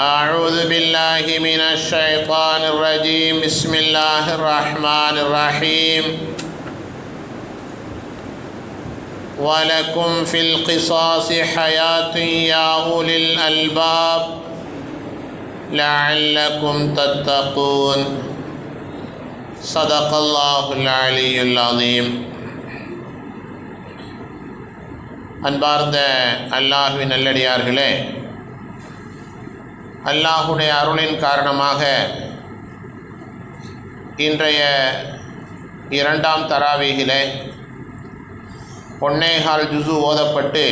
أعوذ بالله من الشيطان الرجيم. بسم الله الرحمن الرحيم. ولكم في القصاص حياة يا أولي الألباب لعلكم تتقون. صدق الله العلي العظيم. أنبارد الله من الذي நல்லடியார்களே அல்லாஹுடைய அருளின் காரணமாக இன்றைய இரண்டாம் தராவீகிலே ஒன்னேகால் ஜுசு ஓதப்பட்டு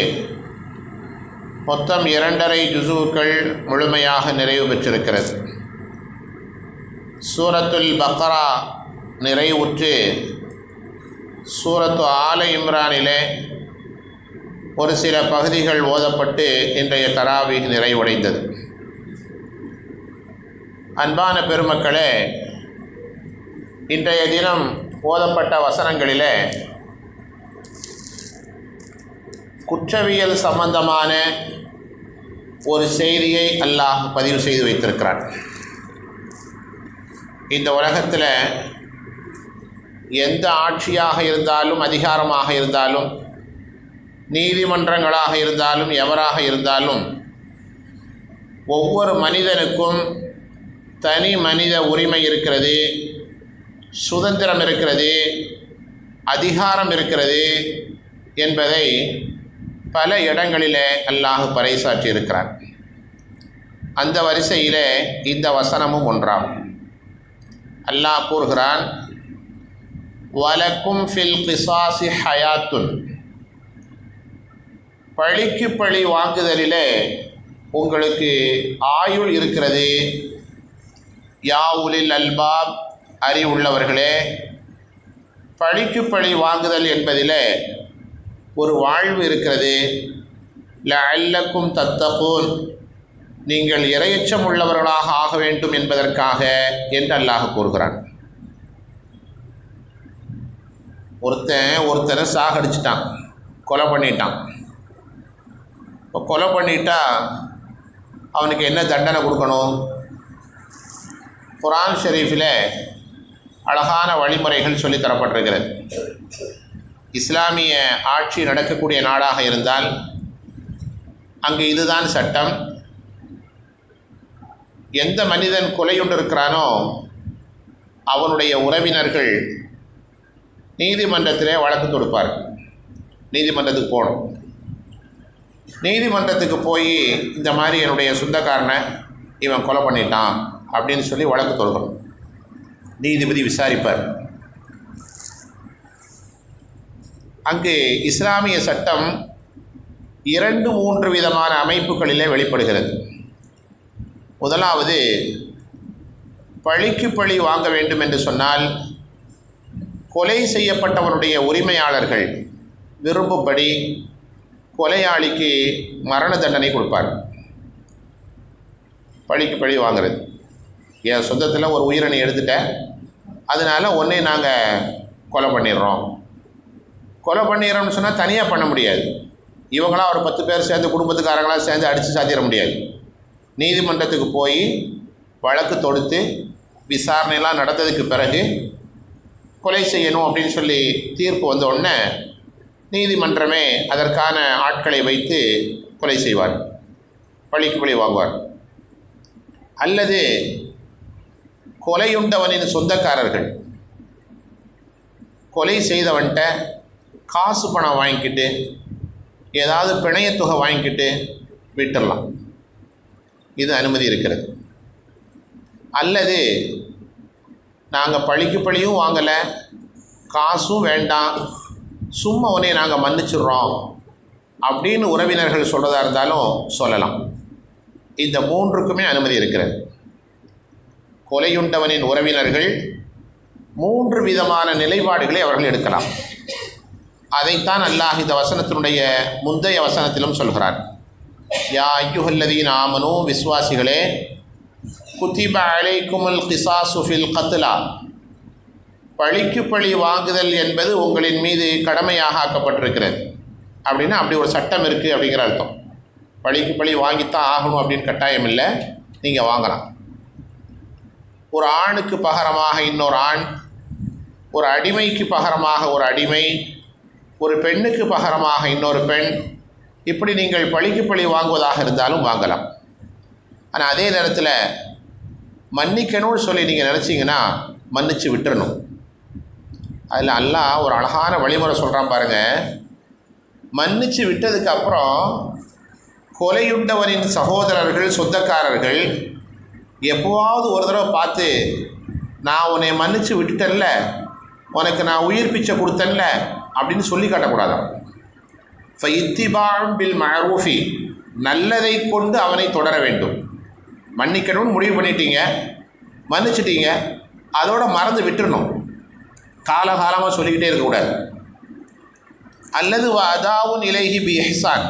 மொத்தம் இரண்டரை ஜுசுக்கள் முழுமையாக நிறைவு பெற்றிருக்கிறது. சூரத்துல் பக்ரா நிறைவுற்று சூரத்து ஆல இம்ரானிலே ஒரு சில பகுதிகள் ஓதப்பட்டு இன்றைய தராவி நிறைவடைந்தது. அன்பான பெருமக்களே இன்றைய தினம் ஓதப்பட்ட வசனங்களிலே குற்றவியல் சம்பந்தமான ஒரு செய்தியை அல்லாஹ் பதிவு செய்து வைத்திருக்கிறான். இந்த உலகத்தில் எந்த ஆட்சியாக இருந்தாலும் அதிகாரமாக இருந்தாலும் நீதிமன்றங்களாக இருந்தாலும் எவராக இருந்தாலும் ஒவ்வொரு மனிதனுக்கும் தனி மனித உரிமை இருக்கிறது சுதந்திரம் இருக்கிறது அதிகாரம் இருக்கிறது என்பதை பல இடங்களிலே அல்லாஹ் பறைசாற்றி இருக்கிறார் அந்த வரிசையிலே இந்த வசனமும் ஒன்றாகும் அல்லாஹ் கூறுகிறான் வலக்கும் ஃபில் கிசாசி ஹயாத்துன். பழிக்கு பழி வாங்குதலிலே உங்களுக்கு ஆயுள் இருக்கிறது யா உலில் அல்பாப். அறிவுள்ளவர்களே பழிக்கு பழி வாங்குதல் என்பதில் ஒரு வாழ்வு இருக்கிறது. லல்லக்கும் தத்தகூன். நீங்கள் இரையச்சம் உள்ளவர்களாக ஆக வேண்டும் என்பதற்காக என்று அல்லாஹ் கூறுகிறான். ஒருத்தன் ஒருத்தனை சாகடிச்சிட்டான் கொலை பண்ணிட்டான். இப்போ கொலை பண்ணிட்டா அவனுக்கு என்ன தண்டனை கொடுக்கணும்? குரான் ஷெரீஃபில் அழகான வழிமுறைகள் சொல்லித் தரப்பட்டிருக்கிறது. இஸ்லாமிய ஆட்சி நடக்கக்கூடிய நாடாக இருந்தால் அங்கு இதுதான் சட்டம். எந்த மனிதன் கொலையுண்டிருக்கிறானோ அவனுடைய உறவினர்கள் நீதிமன்றத்திலே வழக்கு தொடுப்பார். நீதிமன்றத்துக்கு போகணும். நீதிமன்றத்துக்கு போய் இந்த மாதிரி என்னுடைய சொந்தக்காரனை இவன் கொலை பண்ணிட்டான். அப்படின்னு சொல்லி வழக்கு தொடுக்கணும். நீதிபதி விசாரிப்பார். அங்கு இஸ்லாமிய சட்டம் இரண்டு மூன்று விதமான அமைப்புகளிலே வெளிப்படுகிறது. முதலாவது பழிக்கு பழி வாங்க வேண்டும் என்று சொன்னால் கொலை செய்யப்பட்டவருடைய உரிமையாளர்கள் விரும்பும்படி கொலையாளிக்கு மரண தண்டனை கொடுப்பார் பழிக்கு பழி வாங்கிறது. என் சொந்தத்தில் ஒரு உயிரணி எடுத்துட்டேன். அதனால் ஒன்றே நாங்கள் கொலை பண்ணிடுறோம். கொலை பண்ணிடுறோம்னு சொன்னால் தனியாக பண்ண முடியாது. இவங்களாம் ஒரு பத்து பேர் சேர்ந்து குடும்பத்துக்காரங்களாம் சேர்ந்து அடித்து சாத்திட முடியாது. நீதிமன்றத்துக்கு போய் வழக்கு தொடுத்து விசாரணையெல்லாம் நடந்ததுக்கு பிறகு கொலை செய்யணும் அப்படின்னு சொல்லி தீர்ப்பு வந்த உடனே நீதிமன்றமே அதற்கான ஆட்களை வைத்து கொலை செய்வார். பழிக்கு பழி வாங்குவார். அல்லது கொலையுண்டவனின் சொந்தக்காரர்கள். கொலை செய்தவன்கிட்ட காசு பணம் வாங்கிக்கிட்டு ஏதாவது பிணையத்தொகை வாங்கிக்கிட்டு விட்டுடலாம். இது அனுமதி இருக்கிறது. அல்லது நாங்கள் பழிக்கு பழியும் வாங்கலை காசும் வேண்டாம் சும்மா உன்னை நாங்கள் மன்னிச்சிடுறோம் அப்படின்னு உறவினர்கள் சொல்கிறதா இருந்தாலும் சொல்லலாம். இந்த மூன்றுக்குமே அனுமதி இருக்கிறது. கொலையுண்டவனின் உறவினர்கள் மூன்று விதமான நிலைப்பாடுகளை அவர்கள் எடுக்கலாம். அதைத்தான் அல்லாஹ் இந்த வசனத்தினுடைய முந்தைய வசனத்திலும் சொல்கிறார் யா ஐயுஹல்லதீன் ஆமனு விஸ்வாசிகளே குத்திப அலைக்குமுல் கிசா சுஃபில் கத்லா. பழிக்கு பழி வாங்குதல் என்பது உங்களின் மீது கடமையாக ஆக்கப்பட்டிருக்கிறது. அப்படின்னா அப்படி ஒரு சட்டம் இருக்குது அப்படிங்கிற அர்த்தம். பழிக்கு பழி வாங்கித்தான் ஆகணும் அப்படின்னு கட்டாயம் இல்லை நீங்கள் வாங்கலாம். ஒரு ஆணுக்கு பகரமாக இன்னொரு ஆண் ஒரு அடிமைக்கு பகரமாக ஒரு அடிமை ஒரு பெண்ணுக்கு பகரமாக இன்னொரு பெண் இப்படி நீங்கள் பழிக்கு பழி வாங்குவதாக இருந்தாலும் வாங்கலாம். ஆனால் அதே நேரத்தில் மன்னிக்கணும்னு சொல்லி நீங்கள் நினச்சிங்கன்னா மன்னிச்சு விட்டுறணும். அதில் அல்லாஹ் ஒரு அழகான வழிமுறை சொல்கிறான் பாருங்கள் மன்னிச்சு விட்டதுக்கு அப்புறம் கொலையுண்டவனின் சகோதரர்கள் சொந்தக்காரர்கள் எப்போவாவது ஒரு தடவை பார்த்து நான் உன்னை மன்னிச்சு விட்டுட்டேன்ல உனக்கு நான் உயிர் பிச்சை கொடுத்தேன்ல அப்படின்னு சொல்லி காட்டக்கூடாதான். ஃபைத்திபாம் பில் மரூஃபி நல்லதை கொண்டு அவனை தொடர வேண்டும். மன்னிக்கணும்னு முடிவு பண்ணிட்டீங்க மன்னிச்சிட்டீங்க அதோட மறந்து விட்டுறணும். காலகாலமாக சொல்லிக்கிட்டே இருக்கக்கூடாது. அல்லது அதாவும் இலகி பி எஹ்சான்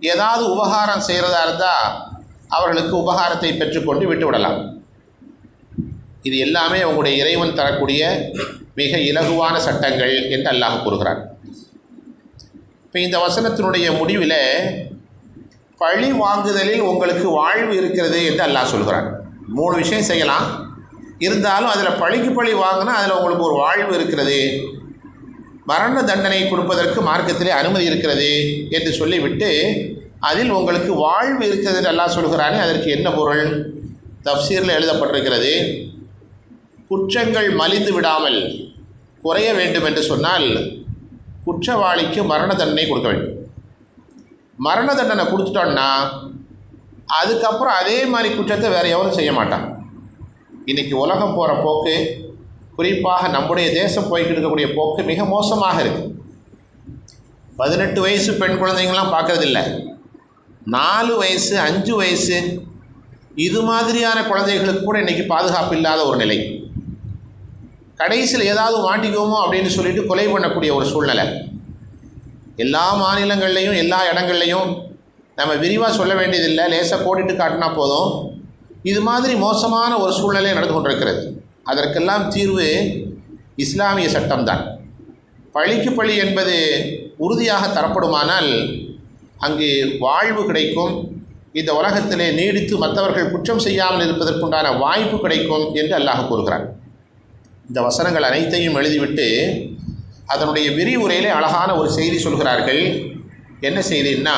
ஏதாவது உபகாரம் செய்கிறதா இருந்தால் அவர்களுக்கு உபகாரத்தை பெற்றுக்கொண்டு விட்டு விடலாம் இது எல்லாமே உங்களுடைய இறைவன் தரக்கூடிய மிக இலகுவான சட்டங்கள் என்று அல்லாஹ் கூறுகிறார் இப்போ இந்த வசனத்தினுடைய முடிவில் பழி வாங்குதலில் உங்களுக்கு வாழ்வு இருக்கிறது என்று அல்லாஹ் சொல்கிறான். மூணு விஷயம் செய்யலாம். இருந்தாலும் அதில் பழிக்கு பழி வாங்கினா அதில் உங்களுக்கு ஒரு வாழ்வு இருக்கிறது. மரண தண்டனை கொடுப்பதற்கு மார்க்கத்திலே அனுமதி இருக்கிறது என்று சொல்லிவிட்டு அதில் உங்களுக்கு வாழ்வு இருக்கிறது என்று அல்லாஹ் சொல்கிறானே அதற்கு என்ன பொருள்? தப்சீரில் எழுதப்பட்டிருக்கிறது குற்றங்கள் மலிந்து விடாமல் குறைய வேண்டும் என்று சொன்னால் குற்றவாளிக்கு மரண தண்டனை கொடுக்க வேண்டும். மரண தண்டனை கொடுத்துட்டோன்னா அதுக்கப்புறம் அதே மாதிரி குற்றத்தை வேறு எவரும் செய்ய மாட்டான். இன்றைக்கி உலகம் போகிற போக்கு குறிப்பாக நம்முடைய தேசம் போய்கிட்டு இருக்கக்கூடிய போக்கு மிக மோசமாக இருக்குது பதினெட்டு வயசு பெண் குழந்தைங்களாம் பார்க்குறதில்ல. நாலு வயசு அஞ்சு வயசு இது மாதிரியான குழந்தைகளுக்கு கூட இன்றைக்கி பாதுகாப்பு இல்லாத ஒரு நிலை. கடைசியில் ஏதாவது மாட்டிக்குவோமோ அப்படின்னு சொல்லிட்டு கொலை பண்ணக்கூடிய ஒரு சூழ்நிலை. எல்லா மாநிலங்கள்லேயும் எல்லா இடங்கள்லையும் நம்ம விரிவாக சொல்ல வேண்டியதில்லை. லேசாக கோடிட்டு காட்டினா போதும். இது மாதிரி மோசமான ஒரு சூழ்நிலை நடந்து கொண்டிருக்கிறது. அதற்கெல்லாம் தீர்வு இஸ்லாமிய சட்டம்தான். பழிக்கு பழி என்பது உறுதியாக தரப்படுமானால் அங்கு வாழ்வு கிடைக்கும். இந்த உலகத்திலே நீடித்து மற்றவர்கள் குற்றம் செய்யாமல் இருப்பதற்குண்டான வாய்ப்பு கிடைக்கும் என்று அல்லாஹ் கூறுகிறார் இந்த வசனங்கள் அனைத்தையும் எழுதிவிட்டு அதனுடைய விரிவுரையிலே அழகான ஒரு செய்தி சொல்கிறார்கள். என்ன செய்தின்னா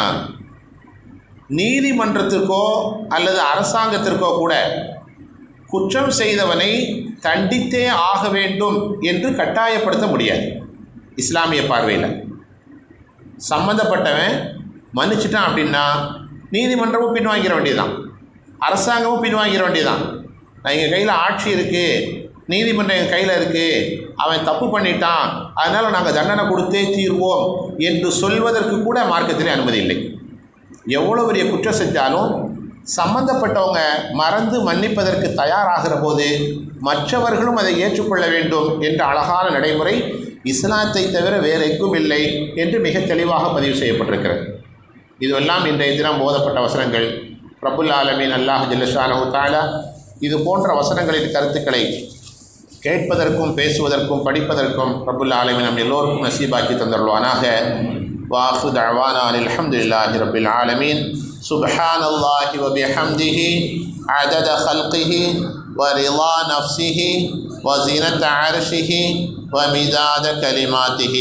நீதிமன்றத்திற்கோ அல்லது அரசாங்கத்திற்கோ கூட குற்றம் செய்தவனை தண்டித்தே ஆக வேண்டும் என்று கட்டாயப்படுத்த முடியாது. இஸ்லாமிய பார்வையில். சம்மந்தப்பட்டவன் மன்னிச்சிட்டான் அப்படின்னா நீதிமன்றமும் பின்வாங்கிற வேண்டியதுதான். அரசாங்கமும் பின்வாங்கிற வேண்டியதுதான். நான் எங்கள் கையில் ஆட்சி இருக்குது நீதிமன்றம் எங்கள் கையில் இருக்குது அவன் தப்பு பண்ணிட்டான் அதனால் நாங்கள் தண்டனை கொடுத்தே தீர்வோம் என்று சொல்வதற்கு கூட மார்க்கத்திலே அனுமதி இல்லை. எவ்வளோ பெரிய குற்றம் செஞ்சாலும் சம்பந்தப்பட்டவங்க மறந்து மன்னிப்பதற்கு தயாராகிற போது மற்றவர்களும் அதை ஏற்றுக்கொள்ள வேண்டும் என்ற அழகான நடைமுறை இஸ்லாத்தை தவிர வேறு எங்கும் இல்லை என்று மிக தெளிவாக பதிவு செய்யப்பட்டிருக்கிறது. இதுவெல்லாம் இன்றைய தினம் போதப்பட்ட வசனங்கள் பிரபுல் ஆலமீன் அல்லாஹ் ஜில்லஷானு தாலா இது போன்ற வசனங்களின் கருத்துக்களை கேட்பதற்கும் பேசுவதற்கும் படிப்பதற்கும் பிரபுல் ஆலமீன் நம் எல்லோருக்கும் நசீபாக்கி தந்தருள்வானாக வாஹு தவானான் அல்ஹம்துலில்லாஹி ரபில் ஆலமீன் سبحان الله وبحمده عدد خلقه ورضا نفسه وزينة عرشه ومداد كلماته